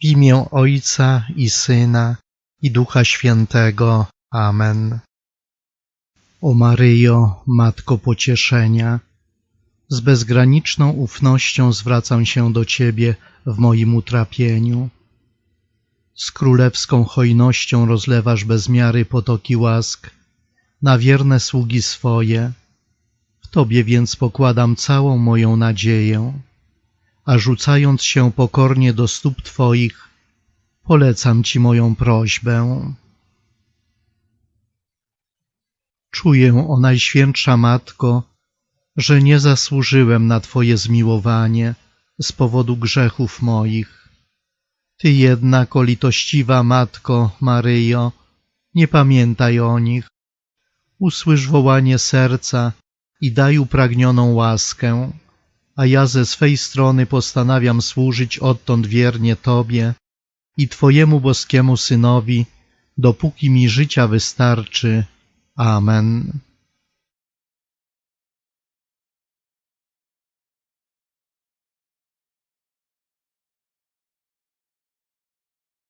W imię Ojca i Syna i Ducha Świętego. Amen. O Maryjo, Matko Pocieszenia, z bezgraniczną ufnością zwracam się do Ciebie w moim utrapieniu. Z królewską hojnością rozlewasz bez miary potoki łask na wierne sługi swoje. W Tobie więc pokładam całą moją nadzieję, a rzucając się pokornie do stóp Twoich, polecam Ci moją prośbę. Czuję, o Najświętsza Matko, że nie zasłużyłem na Twoje zmiłowanie z powodu grzechów moich. Ty jednak, o litościwa Matko Maryjo, nie pamiętaj o nich. Usłysz wołanie serca i daj upragnioną łaskę, a ja ze swej strony postanawiam służyć odtąd wiernie Tobie i Twojemu boskiemu Synowi, dopóki mi życia wystarczy. Amen.